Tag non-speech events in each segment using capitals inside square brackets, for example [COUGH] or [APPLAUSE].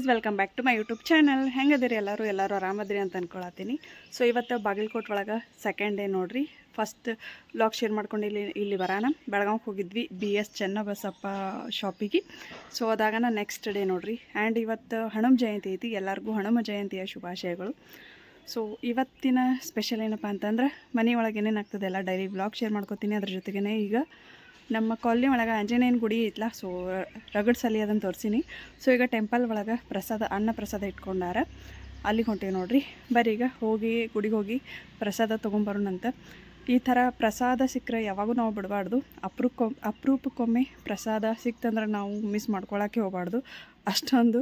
Guys welcome back to my YouTube channel ಹೆಂಗದಿರಿ ಎಲ್ಲರೂ? ಎಲ್ಲರೂ ಆರಾಮದ್ರಿ ಅಂತ ಅಂದ್ಕೊಳತ್ತೀನಿ ಸೊ ಇವತ್ತು ಬಾಗಲಕೋಟ್ ಒಳಗೆ ಸೆಕೆಂಡ್ ಡೇ ನೋಡಿರಿ. ಫಸ್ಟ್ ಬ್ಲಾಗ್ ಶೇರ್ ಮಾಡ್ಕೊಂಡು ಇಲ್ಲಿ ಇಲ್ಲಿ ಬರೋಣ ಬೆಳಗಾವಿಗೆ ಹೋಗಿದ್ವಿ ಬಿ ಎಸ್ ಚೆನ್ನಬಸಪ್ಪ ಶಾಪಿಗೆ ಸೊ ಅದಾಗನ ನೆಕ್ಸ್ಟ್ ಡೇ ನೋಡಿರಿ. ಆ್ಯಂಡ್ ಇವತ್ತು ಹಣಮ ಜಯಂತಿ ಐತಿ. ಎಲ್ಲರಿಗೂ ಹಣಮ ಜಯಂತಿಯ ಶುಭಾಶಯಗಳು. ಸೊ ಇವತ್ತಿನ ಸ್ಪೆಷಲ್ ಏನಪ್ಪ ಅಂತಂದ್ರೆ ಮನೆಯೊಳಗೆ ಏನೇನಾಗ್ತದೆ ಎಲ್ಲ ಡೈಲಿ ಬ್ಲಾಗ್ ಶೇರ್ ಮಾಡ್ಕೋತೀನಿ. ಅದ್ರ ಜೊತೆಗೇ ಈಗ ನಮ್ಮ ಕಾಲನಿ ಒಳಗೆ ಆಂಜನೇಯನ ಗುಡಿ ಐತ್ಲ ಸೊ ರಗಡ್ ಸಲಿ ಅದನ್ನು ತೋರಿಸಿನಿ. ಸೊ ಈಗ ಟೆಂಪಲ್ ಒಳಗೆ ಪ್ರಸಾದ, ಅನ್ನ ಪ್ರಸಾದ ಇಟ್ಕೊಂಡಾರ. ಅಲ್ಲಿಗೆ ಹೊಂಟೀವಿ ನೋಡ್ರಿ. ಬರೀ ಈಗ, ಹೋಗಿ, ಗುಡಿಗೆ ಹೋಗಿ ಪ್ರಸಾದ ತೊಗೊಂಬರೋಣಂತ. ಈ ಥರ ಪ್ರಸಾದ ಸಿಕ್ಕರೆ ಯಾವಾಗೂ ನಾವು ಬಿಡಬಾರ್ದು. ಅಪರೂಪ ಅಪರೂಪಕ್ಕೊಮ್ಮೆ ಪ್ರಸಾದ ಸಿಕ್ತಂದ್ರೆ ನಾವು ಮಿಸ್ ಮಾಡ್ಕೊಳಕ್ಕೆ ಹೋಗಬಾರ್ದು. ಅಷ್ಟೊಂದು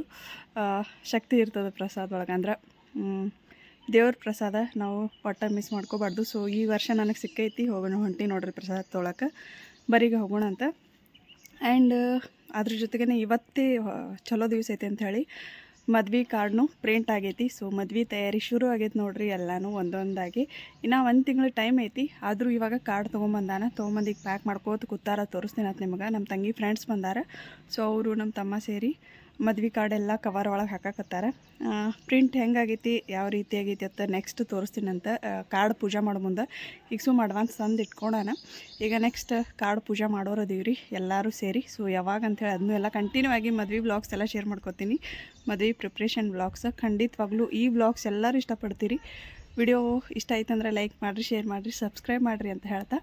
ಶಕ್ತಿ ಇರ್ತದೆ ಪ್ರಸಾದ ಒಳಗೆ ಅಂದ್ರೆ. ದೇವ್ರ ಪ್ರಸಾದ ನಾವು ಒಟ್ಟ ಮಿಸ್ ಮಾಡ್ಕೋಬಾರ್ದು. ಸೊ ಈ ವರ್ಷ ನನಗೆ ಸಿಕ್ಕೈತಿ, ಹೋಗೋಣ ಹೊಂಟಿ ನೋಡ್ರಿ ಪ್ರಸಾದ ತೊಗೊಳಕ್ಕೆ. ಬರೀಗ ಹೋಗೋಣ ಅಂತ. ಆ್ಯಂಡ್ ಅದ್ರ ಜೊತೆಗೇ ಇವತ್ತೇ ಚಲೋ ದಿವಸ ಐತೆ ಅಂಥೇಳಿ ಮದ್ವೆ ಕಾರ್ಡ್ನು ಪ್ರಿಂಟ್ ಆಗೈತಿ. ಸೊ ಮದ್ವೆ ತಯಾರಿ ಶುರು ಆಗೈತೆ ನೋಡ್ರಿ ಎಲ್ಲನೂ ಒಂದೊಂದಾಗಿ. ಇನ್ನು ಒಂದು ತಿಂಗಳು ಟೈಮ್ ಐತಿ. ಆದರೂ ಇವಾಗ ಕಾರ್ಡ್ ತೊಗೊಂಬಂದಾನ ತೊಗೊಂಬಂದಿಗೆ ಪ್ಯಾಕ್ ಮಾಡ್ಕೋತ ಕೂತಾರ, ತೋರಿಸ್ತೀನಿ ಅಂತ ನಿಮಗೆ. ನಮ್ಮ ತಂಗಿ ಫ್ರೆಂಡ್ಸ್ ಬಂದಾರ. ಸೊ ಅವರು ನಮ್ಮ ತಮ್ಮ ಸೇರಿ ಮದ್ವೆ ಕಾರ್ಡ್ ಎಲ್ಲ ಕವರ್ ಒಳಗೆ ಹಾಕಾಕತ್ತಾರ. ಪ್ರಿಂಟ್ ಹೆಂಗಾಗೈತಿ, ಯಾವ ರೀತಿ ಆಗೈತಿ ಅಂತ ನೆಕ್ಸ್ಟ್ ತೋರಿಸ್ತೀನಂತ ಕಾರ್ಡ್ ಪೂಜೆ ಮಾಡೋ ಮುಂದೆ. ಈಗ ಸುಮ್ಮ ಅಡ್ವಾನ್ಸ್ ತಂದು ಇಟ್ಕೊಳೋಣ ಈಗ ನೆಕ್ಸ್ಟ್ ಕಾರ್ಡ್ ಪೂಜೆ ಮಾಡೋರು ಅದೀವಿ ರೀ, ಎಲ್ಲರೂ ಸೇರಿ. ಸೊ ಯಾವಾಗ ಅಂಥೇಳಿ ಅದನ್ನೂ ಎಲ್ಲ ಕಂಟಿನ್ಯೂ ಆಗಿ ಮದ್ವೆ ಬ್ಲಾಗ್ಸ್ ಎಲ್ಲ ಶೇರ್ ಮಾಡ್ಕೊತೀನಿ. ಮದ್ವೆ ಪ್ರಿಪ್ರೇಷನ್ ಬ್ಲಾಗ್ಸ್ ಖಂಡಿತವಾಗ್ಲೂ ಈ ಬ್ಲಾಗ್ಸ್ ಎಲ್ಲರೂ ಇಷ್ಟಪಡ್ತೀರಿ. ವಿಡಿಯೋ ಇಷ್ಟ ಆಯ್ತಂದ್ರೆ ಲೈಕ್ ಮಾಡಿರಿ ಶೇರ್ ಮಾಡಿರಿ ಸಬ್ಸ್ಕ್ರೈಬ್ ಮಾಡಿರಿ ಅಂತ ಹೇಳ್ತಾ.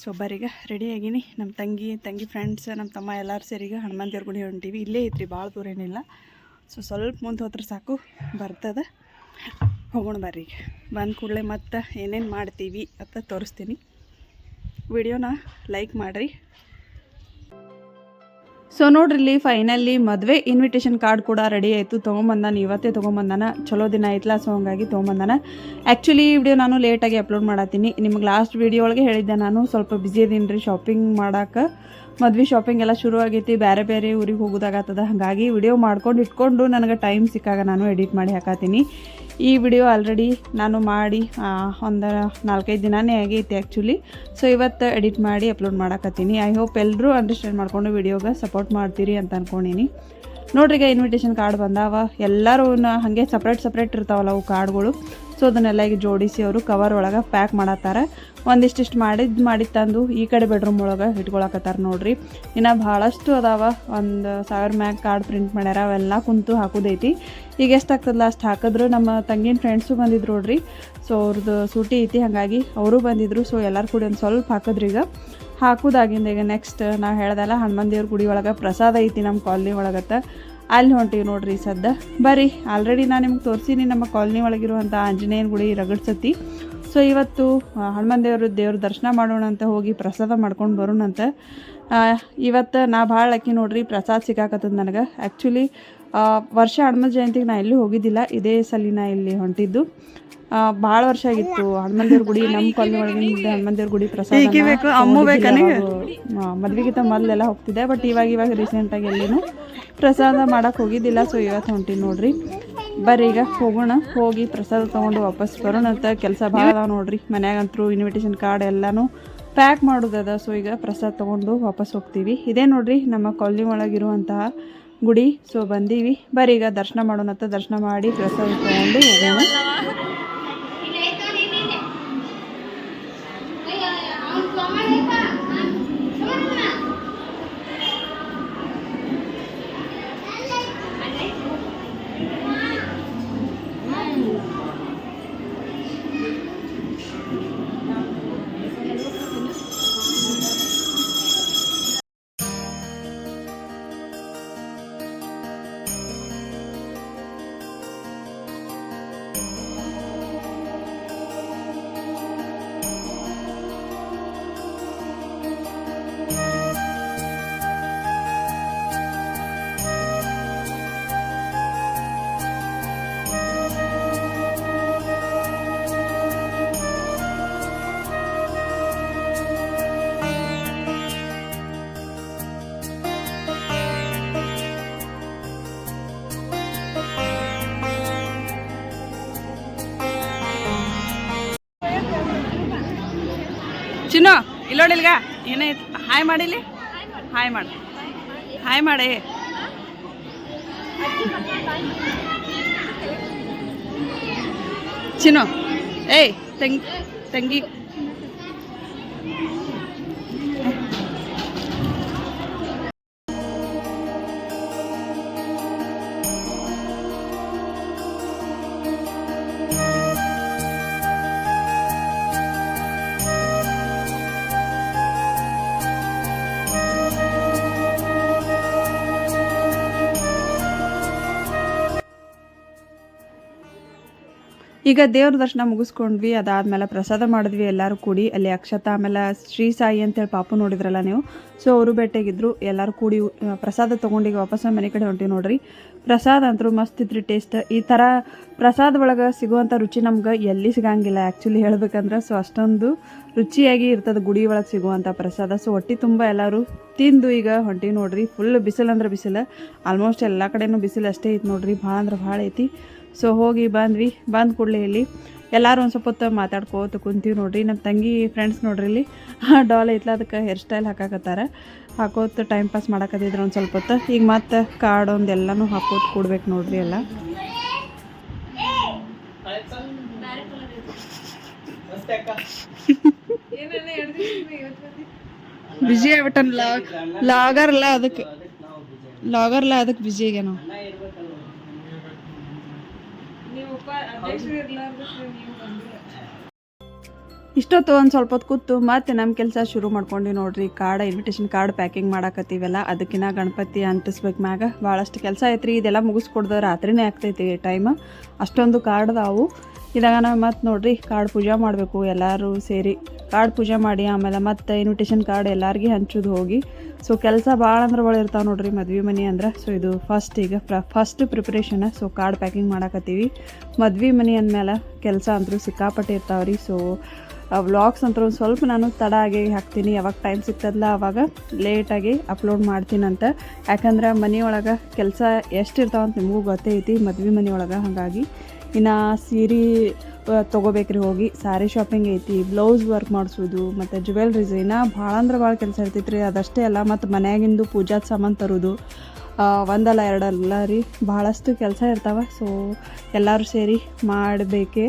ಸೊ ಬರೀಗ ರೆಡಿ ಆಗೀನಿ. ನಮ್ಮ ತಂಗಿ ತಂಗಿ ಫ್ರೆಂಡ್ಸ್ ನಮ್ಮ ತಮ್ಮ ಎಲ್ಲರೂ ಸೇರಿಗ ಹನುಮಾನ್ ದೇವ್ರ ಗುಡಿ ಹೊಂಟೀವಿ ಇಲ್ಲೇ ಐತ್ರಿ ಭಾಳ ದೂರ ಏನಿಲ್ಲ. ಸೊ ಸ್ವಲ್ಪ ಮುಂದೆ ಹೋದ್ರೆ ಸಾಕು. ಬರ್ತದೆ. ಹೋಗೋಣ ಬರ್ರಿ ಬಂದ ಕೂಡಲೇ ಮತ್ತೆ ಏನೇನು ಮಾಡ್ತೀವಿ ಅಂತ ತೋರಿಸ್ತೀನಿ. ವಿಡಿಯೋನ ಲೈಕ್ ಮಾಡಿರಿ. ಸೊ ನೋಡ್ರಿ, ಇಲ್ಲಿ ಫೈನಲ್ಲಿ ಮದುವೆ ಇನ್ವಿಟೇಷನ್ ಕಾರ್ಡ್ ಕೂಡ ರೆಡಿ ಆಯಿತು. ತೊಗೊಂಬಂದಾನ, ಇವತ್ತೇ ತೊಗೊಂಬಂದಾನ. ಚಲೋ ದಿನ ಐತ್ಲ ಸೊ ಹಂಗಾಗಿ ತೊಗೊಂಬಂದಾನ. ಆ್ಯಕ್ಚುಲಿ ಈ ವಿಡಿಯೋ ನಾನು ಲೇಟಾಗಿ ಅಪ್ಲೋಡ್ ಮಾಡತ್ತೀನಿ ನಿಮಗೆ ಲಾಸ್ಟ್ ವಿಡಿಯೋ ಒಳಗೆ ಹೇಳಿದ್ದೆ ನಾನು, ಸ್ವಲ್ಪ ಬ್ಯುಸಿ ಇದೀನಿ ರೀ ಶಾಪಿಂಗ್ ಮಾಡೋಕೆ. ಮದ್ವೆ ಶಾಪಿಂಗ್ ಎಲ್ಲ ಶುರು ಆಗೈತಿ ಬೇರೆ ಬೇರೆ ಊರಿಗೆ ಹೋಗೋದಾಗತ್ತದ. ಹಾಗಾಗಿ ವಿಡಿಯೋ ಮಾಡ್ಕೊಂಡು ಇಟ್ಕೊಂಡು ನನಗೆ ಟೈಮ್ ಸಿಕ್ಕಾಗ ನಾನು ಎಡಿಟ್ ಮಾಡಿ ಹಾಕತ್ತೀನಿ ಈ ವಿಡಿಯೋ ಆಲ್ರೆಡಿ ನಾನು ಮಾಡಿ ಒಂದು ನಾಲ್ಕೈದು ದಿನನೇ ಆಗೈತೆ ಆ್ಯಕ್ಚುಲಿ ಸೊ ಇವತ್ತು ಎಡಿಟ್ ಮಾಡಿ ಅಪ್ಲೋಡ್ ಮಾಡಕತ್ತೀನಿ. ಐ ಹೋಪ್ ಎಲ್ಲರೂ ಅಂಡರ್ಸ್ಟ್ಯಾಂಡ್ ಮಾಡ್ಕೊಂಡು ವಿಡಿಯೋಗೆ ಸಪೋರ್ಟ್ ಮಾಡ್ತೀರಿ ಅಂತ ಅನ್ಕೊಂಡೀನಿ. ನೋಡ್ರಿ ಈಗ ಇನ್ವಿಟೇಷನ್ ಕಾರ್ಡ್ ಬಂದಾವ. ಎಲ್ಲರೂ ಹಾಗೆ ಸಪ್ರೇಟ್ ಸಪ್ರೇಟ್ ಇರ್ತಾವಲ್ಲ ಅವು ಕಾರ್ಡ್ಗಳು ಸೊ ಅದನ್ನೆಲ್ಲ ಈಗ ಜೋಡಿಸಿ ಅವರು ಕವರ್ ಒಳಗೆ ಪ್ಯಾಕ್ ಮಾಡತ್ತಾರೆ. ಒಂದಿಷ್ಟಿಷ್ಟು ಮಾಡಿದ್ದು ಮಾಡಿ ತಂದು ಈ ಕಡೆ ಬೆಡ್ರೂಮ್ ಒಳಗೆ ಇಟ್ಕೊಳಕತ್ತಾರ ನೋಡ್ರಿ. ಇನ್ನು ಭಾಳಷ್ಟು ಅದಾವ. ಒಂದು ಸಾವಿರ ಮ್ಯಾಗ್ ಕಾರ್ಡ್ ಪ್ರಿಂಟ್ ಮಾಡ್ಯಾರ. ಅವೆಲ್ಲ ಕುಂತು ಹಾಕೋದೈತಿ. ಈಗ ಎಷ್ಟು ಆಗ್ತದಲ್ಲ ಅಷ್ಟು ಹಾಕಿದ್ರು ನಮ್ಮ ತಂಗಿನ ಫ್ರೆಂಡ್ಸು ಬಂದಿದ್ರು ನೋಡ್ರಿ. ಸೊ ಅವ್ರದ್ದು ಸೂಟಿ ಐತಿ. ಹಾಗಾಗಿ ಅವರು ಬಂದಿದ್ರು. ಸೊ ಎಲ್ಲರೂ ಕೂಡ ಒಂದು ಸ್ವಲ್ಪ ಹಾಕಿದ್ರಿ ಈಗ. ಹಾಕೋದಾಗಿಂದ ಈಗ ನೆಕ್ಸ್ಟ್ ನಾವು ಹೇಳ್ದಲ್ಲ ಹನುಮಾನ್ ದೇವ್ರ ಗುಡಿ ಒಳಗೆ ಪ್ರಸಾದ ಐತಿ ನಮ್ಮ ಕಾಲನಿ ಒಳಗತ್ತ. ಅಲ್ಲಿ ಹೊಂಟೀವಿ ನೋಡ್ರಿ ಸದ್ದ. ಬರ್ರಿ ಆಲ್ರೆಡಿ ನಾನು ನಿಮ್ಗೆ ತೋರಿಸೀನಿ ನಮ್ಮ ಕಾಲೋನಿ ಒಳಗಿರುವಂಥ ಆಂಜನೇಯನ ಗುಡಿ ರಗಡ್ಸತಿ ಸೊ ಇವತ್ತು ಹನುಮಾನ್ ದೇವ್ರ ದೇವ್ರ ದರ್ಶನ ಮಾಡೋಣ ಅಂತ ಹೋಗಿ ಪ್ರಸಾದ ಮಾಡ್ಕೊಂಡು ಬರೋಣಂತ ಇವತ್ತು ನಾ ಭಾಳ ಅಕ್ಕಿ ನೋಡ್ರಿ, ಪ್ರಸಾದ ಸಿಕ್ಕಾಕತ್ತದ ನನಗೆ. ಆ್ಯಕ್ಚುಲಿ ವರ್ಷ ಹನುಮ ಜಯಂತಿಗೆ ನಾ ಎಲ್ಲೂ ಹೋಗಿದ್ದಿಲ್ಲ, ಇದೇ ಸಲ ನಾ ಇಲ್ಲಿ ಹೊಂಟಿದ್ದು. ಭಾಳ ವರ್ಷ ಆಗಿತ್ತು. ಹನುಮನ್ ದೇವ್ರ ಗುಡಿ ನಮ್ಮ ಕಾಲನಿ ಒಳಗಿಂದ ಹನುಮನ್ ದೇವ್ರ ಗುಡಿ ಪ್ರಸಾದ ಮದ್ವೆಗಿಂತ ಮೊದಲೆಲ್ಲ ಹೋಗ್ತಿದ್ದೆ ಬಟ್ ಇವಾಗ ಇವಾಗ ರೀಸೆಂಟಾಗಿ ಎಲ್ಲಿನೂ ಪ್ರಸಾದ ಮಾಡಕ್ಕೆ ಹೋಗಿದ್ದಿಲ್ಲ ಸೊ ಇವತ್ತು ಹೊಂಟೀನಿ ನೋಡ್ರಿ. ಬರ್ರಿ ಈಗ ಹೋಗೋಣ ಹೋಗಿ ಪ್ರಸಾದ ತೊಗೊಂಡು ವಾಪಸ್ ಬರೋಣ ಅಂತ ಕೆಲಸ ಭಾಳ ಅದಾವ ನೋಡ್ರಿ. ಮನ್ಯಾಗಂತರೂ ಇನ್ವಿಟೇಷನ್ ಕಾರ್ಡ್ ಎಲ್ಲಾನು ಪ್ಯಾಕ್ ಮಾಡೋದದ ಸೊ ಈಗ ಪ್ರಸಾದ ತೊಗೊಂಡು ವಾಪಸ್ ಹೋಗ್ತೀವಿ. ಇದೇ ನೋಡ್ರಿ ನಮ್ಮ ಕಾಲನಿ ಒಳಗಿರುವಂತಹ ಗುಡಿ ಸೊ ಬಂದೀವಿ. ಬರೀ ಈಗ ದರ್ಶನ ಮಾಡೋಣ ಅಂತ ದರ್ಶನ ಮಾಡಿ ಪ್ರಸಾದ ತೊಗೊಂಡು ಹೋಗೋಣ. ಚಿನ್ನು ಇಲ್ಲೋಡಿಲ್ಗ ಏನೈತಿ ಹಾಯ್ ಮಾಡಿಲಿ? ಹಾಯ್ ಮಾಡು. ಹಾಯ್ ಮಾಡಿ ಚಿನ್ನು ಏಯ್ ತಂಗಿ ತಂಗಿ ಈಗ ದೇವ್ರ ದರ್ಶನ ಮುಗಿಸ್ಕೊಂಡ್ವಿ, ಅದಾದ್ಮೇಲೆ ಪ್ರಸಾದ ಮಾಡಿದ್ವಿ, ಎಲ್ಲರೂ ಕೂಡಿ. ಅಲ್ಲಿ ಅಕ್ಷತಾ, ಆಮೇಲೆ ಶ್ರೀ ಸಾಯಿ ಅಂತೇಳಿ ಪಾಪು ನೋಡಿದ್ರಲ್ಲ ನೀವು. ಸೊ ಅವರು ಬೆಟ್ಟೆಗಿದ್ರು ಎಲ್ಲರೂ ಕೂಡಿ ಪ್ರಸಾದ ತೊಗೊಂಡು ಈಗ ವಾಪಸ್ ಮನೆ ಕಡೆ ಹೊಂಟಿವಿ ನೋಡ್ರಿ. ಪ್ರಸಾದ ಅಂತೂ ಮಸ್ತ್ ಇದ್ರಿ ಟೇಸ್ಟ್ ಈ ಥರ ಪ್ರಸಾದ ಒಳಗೆ ಸಿಗುವಂಥ ರುಚಿ ನಮ್ಗೆ ಎಲ್ಲಿ ಸಿಗಂಗಿಲ್ಲ ಆ್ಯಕ್ಚುಲಿ ಹೇಳ್ಬೇಕಂದ್ರೆ. ಸೊ ಅಷ್ಟೊಂದು ರುಚಿಯಾಗಿ ಇರ್ತದೆ ಗುಡಿ ಒಳಗೆ ಸಿಗುವಂಥ ಪ್ರಸಾದ. ಸೊ ಹೊಟ್ಟೆ ತುಂಬ ಎಲ್ಲರೂ ತಿಂದು ಈಗ ಹೊಂಟಿವಿ ನೋಡ್ರಿ. ಫುಲ್ ಬಿಸಿಲು ಅಂದ್ರೆ ಬಿಸಿಲು. ಆಲ್ಮೋಸ್ಟ್ ಎಲ್ಲ ಕಡೆನೂ ಬಿಸಿಲು ಅಷ್ಟೇ ಐತಿ ನೋಡ್ರಿ. ಭಾಳ ಅಂದ್ರೆ ಭಾಳ ಐತಿ. ಸೊ ಹೋಗಿ ಬಂದ್ವಿ. ಬಂದ ಕೂಡಲೇ ಇಲ್ಲಿ. ಎಲ್ಲರೂ ಒಂದು ಸ್ವಲ್ಪ ಹೊತ್ತು ಮಾತಾಡ್ಕೋತ ಕುಂತೀವಿ ನೋಡ್ರಿ. ನಮ್ಮ ತಂಗಿ ಫ್ರೆಂಡ್ಸ್ ನೋಡ್ರಿ ಇಲ್ಲಿ. [LAUGHS] ಡಾಲ್ ಐತ್ಲ, ಅದಕ್ಕೆ ಹೇರ್ ಸ್ಟೈಲ್ ಹಾಕಾಕತ್ತಾರ. ಹಾಕೋತ ಟೈಮ್ ಪಾಸ್ ಮಾಡಕತ್ತಿದ್ರು ಒಂದು ಸ್ವಲ್ಪ ಹೊತ್ತು. ಈಗ ಮತ್ತೆ ಕಾರ್ಡ್ ಒಂದು ಎಲ್ಲನೂ ಹಾಕೋತ ಕೂಡ್ಬೇಕು ನೋಡ್ರಿ ಎಲ್ಲ. ಬಿಜಿ [LAUGHS] ಆಗ್ಬಿಟ್ಟನ್ ಲಾಗ್ ಲಾಗರ್ಲ ಅದಕ್ಕೆ ಲಾಗರ್ಲ ಅದಕ್ಕೆ ಬಿಜಿ ಈಗ ನಾವು ಇಷ್ಟೊತ್ತು ಒಂದು ಸ್ವಲ್ಪ ಹೊತ್ತು ಕೂತು ಮತ್ತೆ ನಮ್ಮ ಕೆಲಸ ಶುರು ಮಾಡ್ಕೊಂಡು ನೋಡ್ರಿ. ಕಾರ್ಡ್ ಇನ್ವಿಟೇಷನ್ ಕಾರ್ಡ್ ಪ್ಯಾಕಿಂಗ್ ಮಾಡಾಕತ್ತೀವಲ್ಲ, ಅದಕ್ಕಿನ್ನ ಗಣಪತಿ ಅಂಟಿಸ್ಬೇಕು ಮ್ಯಾಗ. ಭಾಳಷ್ಟು ಕೆಲಸ ಐತ್ರಿ, ಇದೆಲ್ಲ ಮುಗಿಸ್ಕೊಡ್ದ ರಾತ್ರಿನೇ ಆಗ್ತೈತಿ ಟೈಮ್ ಅಷ್ಟೊಂದು ಕಾರ್ಡ್ ಅದಾವು. ಇದಾಗ ನಾವು ಮತ್ತೆ ನೋಡ್ರಿ ಕಾರ್ಡ್ ಪೂಜೆ ಮಾಡಬೇಕು ಎಲ್ಲರೂ ಸೇರಿ. ಕಾರ್ಡ್ ಪೂಜೆ ಮಾಡಿ ಆಮೇಲೆ ಮತ್ತೆ ಇನ್ವಿಟೇಷನ್ ಕಾರ್ಡ್ ಎಲ್ಲರಿಗೆ ಹಂಚೋದು ಹೋಗಿ. ಸೊ ಕೆಲಸ ಭಾಳ ಅಂದ್ರೆ ಭಾಳ ಇರ್ತಾವೆ ನೋಡ್ರಿ ಮದ್ವೆ ಮನೆ ಅಂದ್ರೆ. ಸೊ ಇದು ಫಸ್ಟ್ ಈಗ ಪ್ರ first preparation so card packing ಮಾಡಾಕತ್ತೀವಿ. ಮದ್ವೆ ಮನೆ ಅಂದಮೇಲೆ ಕೆಲಸ ಅಂತೂ ಸಿಕ್ಕಾಪಟ್ಟೆ ರೀ ಸೊ ವ್ಲಾಗ್ಸ್ ಅಂತ ಒಂದು ಸ್ವಲ್ಪ ನಾನು ತಡ ಆಗಿ ಹಾಕ್ತೀನಿ. ಯಾವಾಗ ಟೈಮ್ ಸಿಗ್ತದಲ್ಲ ಅವಾಗ ಲೇಟಾಗಿ ಅಪ್ಲೋಡ್ ಮಾಡ್ತೀನಂತ. ಯಾಕಂದ್ರೆ ಮನೆಯೊಳಗೆ ಕೆಲಸ ಎಷ್ಟು ಇರ್ತಾವಂತ ನಿಮಗೂ ಗೊತ್ತೇ ಐತಿ ಮದ್ವೆ ಮನೆಯೊಳಗೆ ಹಾಗಾಗಿ. ಇನ್ನು ಸೀರೆ ತೊಗೋಬೇಕ್ರಿ ಹೋಗಿ. ಸ್ಯಾರಿ ಶಾಪಿಂಗ್ ಐತಿ. ಬ್ಲೌಸ್ ವರ್ಕ್ ಮಾಡಿಸೋದು, ಮತ್ತು ಜ್ಯುವೆಲ್ರೀಸ್ ಇನ್ನು ಭಾಳ ಅಂದ್ರೆ ಭಾಳ ಕೆಲಸ ಇರ್ತೈತೆ ರೀ ಅದಷ್ಟೇ ಅಲ್ಲ, ಮತ್ತು ಮನ್ಯಾಗಿಂದು ಪೂಜಾದ ಸಾಮಾನು ತರೋದು. ಒಂದಲ್ಲ, ಎರಡಲ್ಲ ರೀ. ಭಾಳಷ್ಟು ಕೆಲಸ ಇರ್ತಾವೆ. ಸೊ ಎಲ್ಲರೂ ಸೇರಿ ಮಾಡಬೇಕೆ.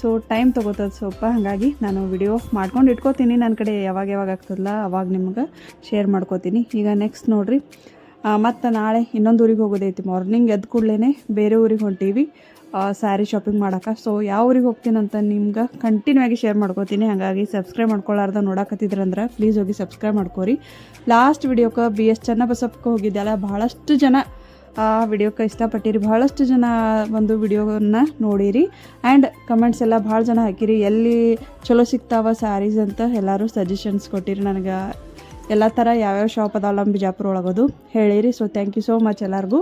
ಸೊ ಟೈಮ್ ತೊಗೋತದೆ ಸ್ವಲ್ಪ. ಹಾಗಾಗಿ ನಾನು ವಿಡಿಯೋ ಮಾಡ್ಕೊಂಡು ಇಟ್ಕೋತೀನಿ. ನನ್ನ ಕಡೆ ಯಾವಾಗ ಯಾವಾಗ ಆಗ್ತದಲ್ಲ, ಅವಾಗ ನಿಮ್ಗೆ ಶೇರ್ ಮಾಡ್ಕೋತೀನಿ. ಈಗ ನೆಕ್ಸ್ಟ್ ನೋಡಿರಿ. ಮತ್ತು ನಾಳೆ ಇನ್ನೊಂದು ಊರಿಗೆ ಹೋಗೋದೈತಿ. ಮಾರ್ನಿಂಗ್ ಎದ್ದು ಕೂಡಲೇ ಬೇರೆ ಊರಿಗೆ ಹೊಂಟೀವಿ. ಸ್ಯಾರಿ ಶಾಪಿಂಗ್ ಮಾಡೋಕೆ ಸೊ ಯಾವ ಊರಿಗೆ ಹೋಗ್ತೀನಿ ಅಂತ ನಿಮ್ಗೆ ಕಂಟಿನ್ಯೂ ಆಗಿ ಶೇರ್ ಮಾಡ್ಕೋತೀನಿ. ಹಾಗಾಗಿ ಸಬ್ಸ್ಕ್ರೈಬ್ ಮಾಡ್ಕೊಳ್ಳಾರ್ದ ನೋಡಕತ್ತಿದ್ರಂದ್ರೆ ಪ್ಲೀಸ್ ಹೋಗಿ ಸಬ್ಸ್ಕ್ರೈಬ್ ಮಾಡ್ಕೋರಿ. ಲಾಸ್ಟ್ ವಿಡಿಯೋಕ್ಕೆ ಬಿ ಎಸ್ ಚನ್ನಬಸಪ್ಪಕ್ಕೆ ಹೋಗಿದ್ದೆಲ್ಲ ಭಾಳಷ್ಟು ಜನ ಆ ವಿಡಿಯೋಕ್ಕೆ ಇಷ್ಟಪಟ್ಟಿರಿ. ಭಾಳಷ್ಟು ಜನ ಒಂದು ವಿಡಿಯೋನ ನೋಡಿರಿ. ಆ್ಯಂಡ್ ಕಮೆಂಟ್ಸ್ ಎಲ್ಲ ಭಾಳ ಜನ ಹಾಕಿರಿ. ಎಲ್ಲಿ ಚಲೋ ಸಿಗ್ತಾವ ಸ್ಯಾರೀಸ್ ಅಂತ ಎಲ್ಲರೂ ಸಜೆಷನ್ಸ್ ಕೊಟ್ಟಿರಿ ನನಗೆ. ಎಲ್ಲ ಥರ ಯಾವ್ಯಾವ ಶಾಪ್ ಅದಾವಲ್ಲ ಬಿಜಾಪುರ ಒಳಗೋದು ಹೇಳಿರಿ. So thank you so much ಎಲ್ಲರಿಗೂ.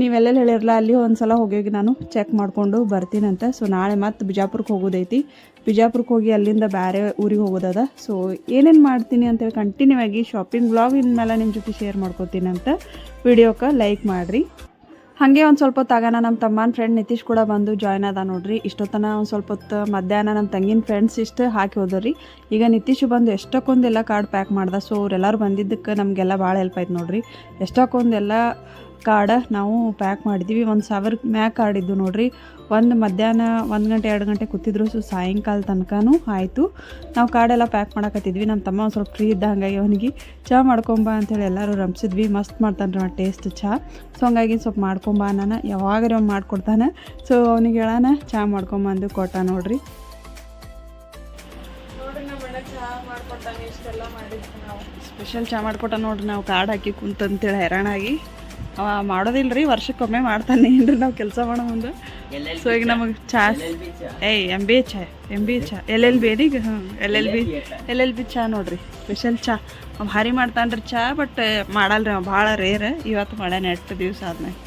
ನೀವೆಲ್ಲೆಲ್ಲಿ ಹೇಳಿರಲ್ಲ ಅಲ್ಲಿ ಒಂದು ಸಲ ಹೋಗಿ ನಾನು ಚೆಕ್ ಮಾಡಿಕೊಂಡು ಬರ್ತೀನಂತ. ಸೊ ನಾಳೆ ಮತ್ತೆ ಬಿಜಾಪುರಕ್ಕೆ ಹೋಗೋದೈತಿ. ಬಿಜಾಪುರಕ್ಕೆ ಹೋಗಿ ಅಲ್ಲಿಂದ ಬೇರೆ ಊರಿಗೆ ಹೋಗೋದದ. ಸೊ ಏನೇನು ಮಾಡ್ತೀನಿ ಅಂತೇಳಿ ಕಂಟಿನ್ಯೂ ಆಗಿ ಶಾಪಿಂಗ್ ಬ್ಲಾಗ್ ಮೇಲೆ ನಿಮ್ಮ ಜೊತೆ ಶೇರ್ ಮಾಡ್ಕೋತೀನಿ ಅಂತ ವಿಡಿಯೋಕ್ಕೆ ಲೈಕ್ ಮಾಡಿರಿ. ಹಾಗೆ ಒಂದು ಸ್ವಲ್ಪ ಆಗಾನ ನಮ್ಮ ತಮ್ಮನ ಫ್ರೆಂಡ್ ನಿತೀಶ್ ಕೂಡ ಬಂದು ಜಾಯ್ನ್ ಅದ ನೋಡ್ರಿ. ಇಷ್ಟೊತ್ತನ ಒಂದು ಸ್ವಲ್ಪ ಹೊತ್ತು ಮಧ್ಯಾಹ್ನ ನಮ್ಮ ತಂಗಿನ ಫ್ರೆಂಡ್ಸ್ ಇಷ್ಟು ಹಾಕಿ ಹೋದ್ರಿ. ಈಗ ನಿತೀಶ್ ಬಂದು ಎಷ್ಟಕ್ಕೊಂದೆಲ್ಲ ಕಾರ್ಡ್ ಪ್ಯಾಕ್ ಮಾಡ್ದೆ. ಸೊ ಅವರೆಲ್ಲರೂ ಬಂದಿದ್ದಕ್ಕೆ ನಮಗೆಲ್ಲ ಭಾಳ ಹೆಲ್ಪ್ ಆಯ್ತು ನೋಡ್ರಿ. ಎಷ್ಟಕ್ಕೊಂದೆಲ್ಲ ಕಾರ್ಡ ನಾವು ಪ್ಯಾಕ್ ಮಾಡಿದ್ವಿ. ಒಂದು ಸಾವಿರ ಮ್ಯಾಕ್ ಕಾರ್ಡ್ ಇದ್ದು ನೋಡಿರಿ. ಒಂದು ಮಧ್ಯಾಹ್ನ ಒಂದು ಗಂಟೆ ಎರಡು ಗಂಟೆ ಕೂತಿದ್ರು ಸೊ ಸಾಯಂಕಾಲ ತನಕನೂ ಆಯಿತು. ನಾವು ಕಾರ್ಡೆಲ್ಲ ಪ್ಯಾಕ್ ಮಾಡಕತ್ತಿದ್ವಿ. ನಮ್ಮ ತಮ್ಮ ಒಂದು ಸ್ವಲ್ಪ ಫ್ರೀ ಇದ್ದ ಹಾಗಾಗಿ ಅವನಿಗೆ ಚಹಾ ಮಾಡ್ಕೊಂಬ ಅಂತೇಳಿ ಎಲ್ಲರೂ ರಂಪಿಸಿದ್ವಿ. ಮಸ್ತ್ ಮಾಡ್ತಾನೆ ರೀ ಟೇಸ್ಟ್ ಚಹಾ ಸೊ ಹಂಗಾಗಿ ಸ್ವಲ್ಪ ಮಾಡ್ಕೊಂಬ ನಾನು ಯಾವಾಗಾರ ಅವ್ನು ಮಾಡ್ಕೊಡ್ತಾನೆ. ಸೊ ಅವನಿಗೆ ಹೇಳೋಣ ಚಹಾ ಮಾಡ್ಕೊಂಬಂದು ಕೊಟ್ಟ ನೋಡ್ರಿ. ಸ್ಪೆಷಲ್ ಚಹಾ ಮಾಡ್ಕೊಟ್ಟ ನೋಡ್ರಿ. ನಾವು ಕಾರ್ಡ್ ಹಾಕಿ ಕುಂತಂತೇಳಿ ಹೈರಾಣಾಗಿ. ಅವ ಮಾಡೋದಿಲ್ಲ ರೀ ವರ್ಷಕ್ಕೊಮ್ಮೆ ಮಾಡ್ತಾನೆ. ಏನ್ರಿ ನಾವು ಕೆಲಸ ಮಾಡೋ ಮುಂದೆ? ಸೊ ಈಗ ನಮಗೆ ಚಾ ಏಯ್ ಎಂ ಬಿ ಚಾ ಎಂ ಬಿ ಚಾ. ಎಲ್ ಎಲ್ ಬಿ ಏನೀಗ ಹ್ಞೂ L L B L L B ಚಾ? ನೋಡ್ರಿ ಸ್ಪೆಷಲ್ ಚಾ. ಅವ್ ಭಾರಿ ಮಾಡ್ತಾನ್ರಿ ಚಾ ಬಟ್ ಮಾಡಲ್ರಿ ಅವ ಭಾಳ ರೇರ್. ಇವತ್ತು ಮಾಡ್ಯಾನ ಎಷ್ಟು ದಿವಸ ಆದ್ಮೇಲೆ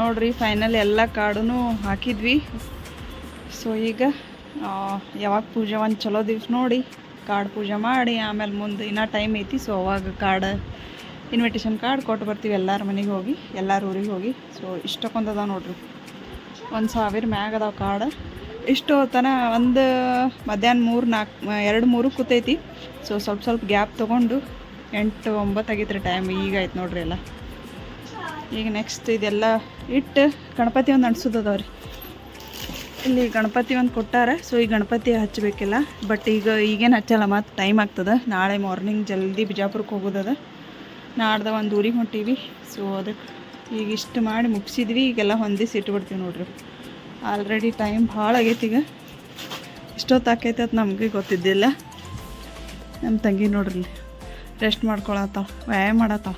ನೋಡ್ರಿ ಫೈನಲ್ ಎಲ್ಲ ಕಾಡೂ ಹಾಕಿದ್ವಿ. ಸೊ ಈಗ ಯಾವಾಗ ಪೂಜೆ ಒಂದು ಚಲೋ ದಿವ್ಸ ನೋಡಿ. ಕಾರ್ಡ್ ಪೂಜೆ ಮಾಡಿ, ಆಮೇಲೆ ಮುಂದೆ ಇನ್ನೂ ಟೈಮ್ ಐತಿ. ಸೊ ಅವಾಗ ಕಾರ್ಡ್ ಇನ್ವಿಟೇಷನ್ ಕಾರ್ಡ್ ಕೊಟ್ಟು ಬರ್ತೀವಿ ಎಲ್ಲರ ಮನೆಗೆ ಹೋಗಿ, ಎಲ್ಲರ ಊರಿಗೆ ಹೋಗಿ. ಸೊ ಇಷ್ಟಕ್ಕೊಂದದ ನೋಡ್ರಿ. ಒಂದು ಸಾವಿರ ಮ್ಯಾಗ ಅದಾವ ಕಾರ್ಡ್ ಇಷ್ಟು ತನ ಒಂದು ಮಧ್ಯಾಹ್ನ ಮೂರು ನಾಲ್ಕು ಎರಡು ಮೂರು ಕೂತೈತಿ. ಸೊ ಸ್ವಲ್ಪ ಸ್ವಲ್ಪ ಗ್ಯಾಪ್ ತೊಗೊಂಡು ಎಂಟು ಒಂಬತ್ತು ಆಗೈತ್ರಿ ಟೈಮ್ ಈಗ ಆಯ್ತು ನೋಡ್ರಿ ಎಲ್ಲ. ಈಗ ನೆಕ್ಸ್ಟ್ ಇದೆಲ್ಲ ಇಟ್ಟು ಗಣಪತಿ ಒಂದು ಅನ್ಸೋದದವ್ರಿ ಇಲ್ಲಿ ಗಣಪತಿ ಒಂದು ಕೊಟ್ಟಾರೆ ಸೊ ಈ ಗಣಪತಿ ಹಚ್ಚಬೇಕಿಲ್ಲ ಬಟ್ ಈಗ ಈಗೇನು ಹಚ್ಚಲ್ಲ ಮತ್ತು ಟೈಮ್ ಆಗ್ತದೆ. ನಾಳೆ ಮಾರ್ನಿಂಗ್ ಜಲ್ದಿ ಬಿಜಾಪುರಕ್ಕೆ ಹೋಗೋದದ. ನಾಡ್ದ ಒಂದು ಊರಿಗೆ ಹೊಂಟೀವಿ. ಸೊ ಅದಕ್ಕೆ ಈಗ ಇಷ್ಟು ಮಾಡಿ ಮುಗಿಸಿದ್ವಿ. ಈಗೆಲ್ಲ ಹೊಂದಿಸಿ ಇಟ್ಬಿಡ್ತೀವಿ ನೋಡ್ರಿ. ಆಲ್ರೆಡಿ ಟೈಮ್ ಭಾಳ ಆಗೈತಿ ಈಗ. ಇಷ್ಟೊತ್ತು ಆಕೈತೆ ಅಂತ ನಮಗೆ ಗೊತ್ತಿದ್ದಿಲ್ಲ. ನಮ್ಮ ತಂಗಿ ನೋಡ್ರಿ ರೆಸ್ಟ್ ಮಾಡ್ಕೊಳತ್ತ ವ್ಯಾಯಾಮ ಮಾಡತ್ತಾವ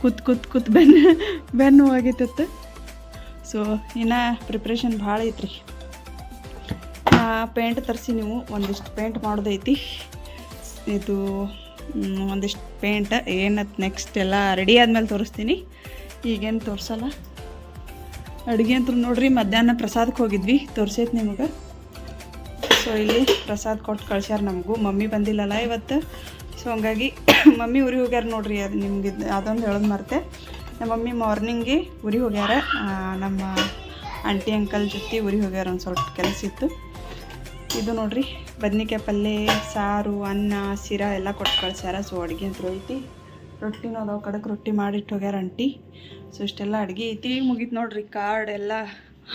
ಕೂತ್ ಕೂತ್ ಕೂತ್ ಬೆನ್ನು ಬೆನ್ನು ಹೋಗೈತತ್ತು ಸೊ ಇನ್ನು ಪ್ರಿಪ್ರೇಷನ್ ಭಾಳ ಐತ್ರಿ. ಪೇಂಟ್ ತರಿಸಿ ನೀವು, ಒಂದಿಷ್ಟು ಪೇಂಟ್ ಮಾಡೋದೈತಿ. ಇದು ಒಂದಿಷ್ಟು ಪೇಂಟ್ ಏನತ್ ನೆಕ್ಸ್ಟ್ ಎಲ್ಲ ರೆಡಿ ಆದಮೇಲೆ ತೋರಿಸ್ತೀನಿ. ಈಗೇನು ತೋರಿಸಲ್ಲ. ಅಡುಗೆ ಅಂತೂ ನೋಡ್ರಿ, ಮಧ್ಯಾಹ್ನ ಪ್ರಸಾದಕ್ಕೆ ಹೋಗಿದ್ವಿ, ತೋರ್ಸೈತೆ ನಿಮಗೆ. ಸೊ ಇಲ್ಲಿ ಪ್ರಸಾದ್ ಕೊಟ್ಟು ಕಳ್ಸ್ಯಾರ ನಮಗೂ. ಮಮ್ಮಿ ಬಂದಿಲ್ಲಲ್ಲ ಇವತ್ತು. ಸೊ ಹಂಗಾಗಿ, [COUGHS] ಮಮ್ಮಿ ಊರಿಗೆ ಹೋಗ್ಯಾರ ನೋಡ್ರಿ, ಅದು ನಿಮ್ಗೆ ಅದೊಂದು ಹೇಳೋದು ಮರ್ತೆ. ನಮ್ಮ ಮಮ್ಮಿ ಮಾರ್ನಿಂಗಿ ಉರಿ ಹೋಗ್ಯಾರ. ನಮ್ಮ ಆಂಟಿ, ಅಂಕಲ್ ಜೊತೆ ಉರಿ ಹೋಗ್ಯಾರ ಒಂದು ಸ್ವಲ್ಪ ಕೆಲಸ ಇತ್ತು. ಇದು ನೋಡ್ರಿ, ಬದ್ನಿಕಾಯಿ ಪಲ್ಯ ಸಾರು, ಅನ್ನ ಸಿರಾ ಎಲ್ಲ ಕೊಟ್ಟು ಕಳ್ಸ್ಯಾರ. ಸೊ ಅಡುಗೆ ಅಂತ ಐತಿ ರೊಟ್ಟಿನೂ ಅದಾವ, ಕಡಕ್ ರೊಟ್ಟಿ ಮಾಡಿಟ್ಟು ಹೋಗ್ಯಾರ ಆಂಟಿ. ಸೊ ಇಷ್ಟೆಲ್ಲ ಅಡುಗೆ ಐತಿ. ಮುಗೀತು ನೋಡ್ರಿ, ಕಾರ್ಡ್ ಎಲ್ಲ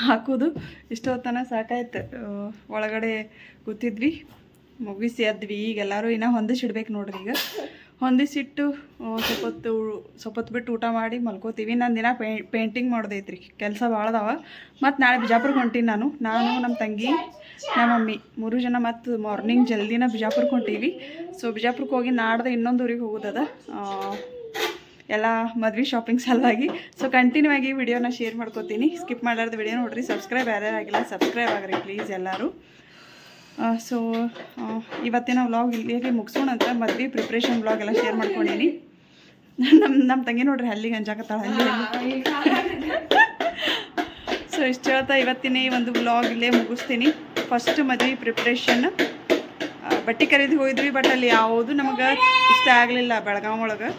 ಹಾಕೋದು. ಇಷ್ಟೊತ್ತನ ಸಾಕಾಯ್ತು. ಒಳಗಡೆ ಕೂತಿದ್ವಿ. ಮುಗಿಸಿ ಅದ್ವಿ. ಈಗ ಎಲ್ಲರೂ ಇನ್ನೂ ಹೊಂದಿಸಿಡ್ಬೇಕು ನೋಡ್ರಿ ಈಗ. ಹೊಂದಿಸಿಟ್ಟು ಸ್ವಪತ್ತು ಹೊತ್ತು ಬಿಟ್ಟು ಊಟ ಮಾಡಿ ಮಲ್ಕೋತೀವಿ. ನಾನು ದಿನ ಪೇ ಪೇಂಟಿಂಗ್ ಮಾಡೋದೈತ್ರಿ. ಕೆಲಸ ಭಾಳ ಅದಾವ. ಮತ್ತು ನಾಳೆ ಬಿಜಾಪುರ್ಗೆ ಹೊಂಟೀನಿ ನಾನು. ನಾನು ನಮ್ಮ ತಂಗಿ ನಮ್ಮ ಮಮ್ಮಿ ಮೂರು ಜನ ಮತ್ತು ಮಾರ್ನಿಂಗ್ ಜಲ್ದಿನ ಬಿಜಾಪುರ್ಗೆ ಹೊಂಟೀವಿ. ಸೊ ಬಿಜಾಪುರಕ್ಕೆ ಹೋಗಿ ನಾಡ್ದು ಇನ್ನೊಂದು ಊರಿಗೆ ಹೋಗೋದದ. ಎಲ್ಲ ಮದ್ವೆ ಶಾಪಿಂಗ್ ಸಲುವಾಗಿ. ಸೊ ಕಂಟಿನ್ಯೂ ಆಗಿ ವಿಡಿಯೋನ ಶೇರ್ ಮಾಡ್ಕೋತೀನಿ. ಸ್ಕಿಪ್ ಮಾಡಲಾರ್ದು ವಿಡಿಯೋ ನೋಡ್ರಿ. ಸಬ್ಸ್ಕ್ರೈಬ್ ಯಾರ್ಯಾರು ಆಗಿಲ್ಲ ಸಬ್ಸ್ಕ್ರೈಬ್ ಆಗಿರಿ ಪ್ಲೀಸ್ ಎಲ್ಲರೂ. ಸೊ ಇವತ್ತಿನ ವ್ಲಾಗ್ ಇಲ್ಲಿಗೆ ಮುಗಿಸೋಣ ಅಂತ ಮದ್ವೆ ಪ್ರಿಪ್ರೇಷನ್ ವ್ಲಾಗ್ ಎಲ್ಲ ಶೇರ್ ಮಾಡ್ಕೊಂಡೀನಿ ನಮ್ಮ ನಮ್ಮ ತಂಗಿ ನೋಡ್ರಿ ಅಲ್ಲಿಗೆ ಅಂಜಾಕತ್ತಾಳ ಅಲ್ಲಿ ಸೊ ಇಷ್ಟು ಹೇಳ್ತಾ ಇವತ್ತಿನ ಒಂದು ವ್ಲಾಗ್ ಇಲ್ಲೇ ಮುಗಿಸ್ತೀನಿ. ಫಸ್ಟ್ ಮದ್ವೆ ಪ್ರಿಪ್ರೇಷನ್ ಬಟ್ಟೆ ಖರೀದಿ ಹೋಗಿದ್ವಿ ಬಟ್ ಅಲ್ಲಿ ಯಾವುದು ನಮಗೆ ಇಷ್ಟ ಆಗಲಿಲ್ಲ ಬೆಳಗಾವ್ ಒಳಗೆ.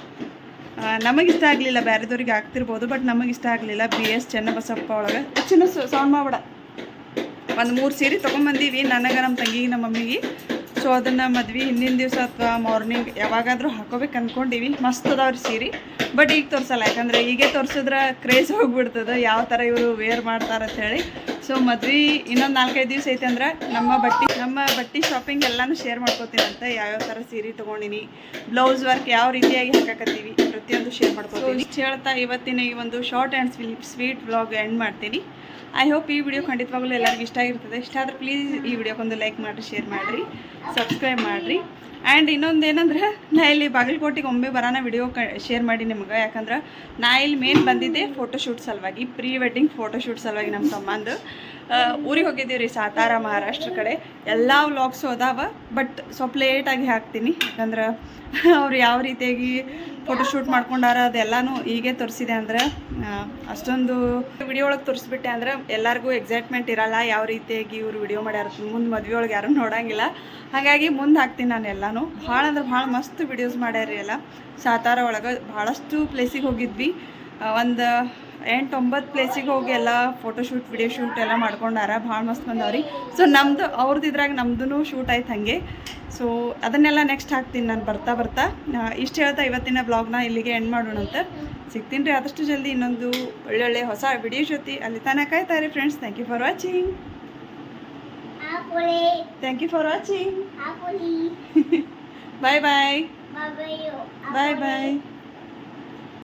ನಮಗೆ ಇಷ್ಟ ಆಗಲಿಲ್ಲ ಬೇರೆದವ್ರಿಗೆ ಆಗ್ತಿರ್ಬೋದು ಬಟ್ ನಮಗೆ ಇಷ್ಟ ಆಗಲಿಲ್ಲ ಬಿ ಎಸ್ ಚೆನ್ನಬಸಪ್ಪ ಒಳಗೆ. ಚಿನ್ನ ಸೌಂಡ್ ಮಾಡ್ಬೇಡ. ಒಂದು ಮೂರು ಸೀರೆ ತೊಗೊಂಬಂದೀವಿ, ನನಗೆ ನಮ್ಮ ತಂಗಿಗೆ ನಮ್ಮ ಮಮ್ಮಿಗೆ. ಸೊ ಅದನ್ನು ಮದ್ವೆ ಹಿಂದಿನ ದಿವಸ ಅಥವಾ ಮಾರ್ನಿಂಗ್ ಯಾವಾಗಾದರೂ ಹಾಕೋಬೇಕು ಅಂದ್ಕೊಂಡಿವಿ ಮಸ್ತ್ ಅದಾವ್ರಿ ಸೀರೆ. ಬಟ್ ಈಗ ತೋರಿಸಲ್ಲ, ಯಾಕಂದರೆ ಈಗೇ ತೋರಿಸಿದ್ರೆ ಕ್ರೇಜ್ ಹೋಗ್ಬಿಡ್ತದೆ, ಯಾವ ಥರ ಇವರು ವೇರ್ ಮಾಡ್ತಾರೆ ಹೇಳಿ. ಸೊ ಮದ್ವೆ ಇನ್ನೊಂದು ನಾಲ್ಕೈದು ದಿವಸ ಐತೆ ಅಂದ್ರೆ ನಮ್ಮ ಬಟ್ಟೆ ನಮ್ಮ ಬಟ್ಟೆ ಶಾಪಿಂಗ್ ಎಲ್ಲನೂ ಶೇರ್ ಮಾಡ್ಕೋತೀನಿ ಅಂತ ಯಾವ್ಯಾವ ಥರ ಸೀರೆ ತೊಗೊಂಡಿನಿ ಬ್ಲೌಸ್ ವರ್ಕ್ ಯಾವ ರೀತಿಯಾಗಿ ಹಾಕಕತ್ತೀವಿ ಪ್ರತಿಯೊಂದು ಶೇರ್ ಮಾಡ್ಕೋತೀನಿ. ನೆಕ್ಸ್ಟ್ ಹೇಳ್ತಾ ಇವತ್ತಿನ ಈ ಒಂದು short and sweet sweet vlog end ಮಾಡ್ತೀನಿ. ಐ ಹೋಪ್ ಈ ವಿಡಿಯೋ ಖಂಡಿತವಾಗ್ಲೂ ಎಲ್ಲರಿಗೂ ಇಷ್ಟ ಆಗಿರ್ತದೆ. ಇಷ್ಟ ಆದ್ರೆ ಪ್ಲೀಸ್ ಈ ವಿಡಿಯೋಕ್ಕೊಂದು ಲೈಕ್ ಮಾಡಿರಿ ಶೇರ್ ಮಾಡಿರಿ ಸಬ್ಸ್ಕ್ರೈಬ್ ಮಾಡಿರಿ. ಆ್ಯಂಡ್ ಇನ್ನೊಂದು ಏನಂದ್ರೆ, ನಾ ಇಲ್ಲಿ ಬಾಗಲಕೋಟೆಗೆ ಒಮ್ಮೆ ಬರೋಣ ವಿಡಿಯೋ ಕ ಶೇರ್ ಮಾಡಿ ನಿಮ್ಗೆ. ಯಾಕಂದ್ರೆ, ನಾ ಇಲ್ಲಿ ಮೇನ್ ಬಂದಿದ್ದೆ ಫೋಟೋಶೂಟ್ ಸಲುವಾಗಿ ಪ್ರೀ ವೆಡ್ಡಿಂಗ್ ಫೋಟೋಶೂಟ್ ಸಲುವಾಗಿ ನಮ್ಮ ತಮ್ಮಂದು. ಊರಿಗೆ ಹೋಗಿದ್ದೀವಿ ರೀ, ಸಾತಾರ ಮಹಾರಾಷ್ಟ್ರ ಕಡೆ. ಎಲ್ಲ ವ್ಲಾಗ್ಸು ಅದಾವ ಬಟ್ ಸ್ವಲ್ಪ ಲೇಟಾಗಿ ಹಾಕ್ತೀನಿ. ಯಾಕಂದ್ರೆ ಅವ್ರು ಯಾವ ರೀತಿಯಾಗಿ ಫೋಟೋಶೂಟ್ ಮಾಡ್ಕೊಂಡಾರ ಅದೆಲ್ಲನೂ ಹೀಗೆ ತೋರಿಸಿದೆ ಅಂದ್ರೆ ಅಷ್ಟೊಂದು ವಿಡಿಯೋ ಒಳಗೆ ತೋರಿಸ್ಬಿಟ್ಟೆ ಅಂದ್ರೆ ಎಲ್ಲರಿಗೂ ಎಕ್ಸೈಟ್ಮೆಂಟ್ ಇರಲ್ಲ, ಯಾವ ರೀತಿಯಾಗಿ ಇವ್ರು ವಿಡಿಯೋ ಮಾಡ್ಯಾರ ಮುಂದೆ ಮದುವೆ ಒಳಗೆ ಯಾರೂ ನೋಡಂಗಿಲ್ಲ. ಹಾಗಾಗಿ ಮುಂದೆ ಹಾಕ್ತೀನಿ ನಾನು ಎಲ್ಲಾನು. ಭಾಳ ಅಂದ್ರೆ ಭಾಳ ಮಸ್ತ್ ವಿಡಿಯೋಸ್ ಮಾಡ್ಯಾರ ಎಲ್ಲ. ಸಾತಾರ ಒಳಗೆ ಭಾಳಷ್ಟು ಪ್ಲೇಸಿಗೆ ಹೋಗಿದ್ವಿ. ಒಂದು ಎಂಟು ಒಂಬತ್ತು ಪ್ಲೇಸಿಗೆ ಹೋಗಿ ಎಲ್ಲ ಫೋಟೋಶೂಟ್ ವಿಡಿಯೋ ಶೂಟ್ ಎಲ್ಲ ಮಾಡ್ಕೊಂಡಾರ. ಭಾಳ ಮಸ್ತ್ ಬಂದವ್ರಿ. ಸೊ ನಮ್ಮದು ಅವ್ರದ್ದು ಇದ್ರಾಗ ನಮ್ದು ಶೂಟ್ ಆಯ್ತು ಹಾಗೆ. ಸೊ ಅದನ್ನೆಲ್ಲ ನೆಕ್ಸ್ಟ್ ಹಾಕ್ತೀನಿ ನಾನು ಬರ್ತಾ ಬರ್ತಾ. ಇಷ್ಟು ಹೇಳ್ತಾ ಇವತ್ತಿನ ಬ್ಲಾಗ್ನ ಇಲ್ಲಿಗೆ ಎಂಡ್ ಮಾಡೋಣ ಅಂತ. ಸಿಗ್ತೀನಿ ರೀ ಆದಷ್ಟು ಜಲ್ದಿ ಇನ್ನೊಂದು ಒಳ್ಳೊಳ್ಳೆ ಹೊಸ ವಿಡಿಯೋ ಜೊತೆ ಅಲ್ಲಿ ತನಕ ಕಾಯ್ತಾ ರೀ friends thank you for watching thank you for watching bye bye bye bye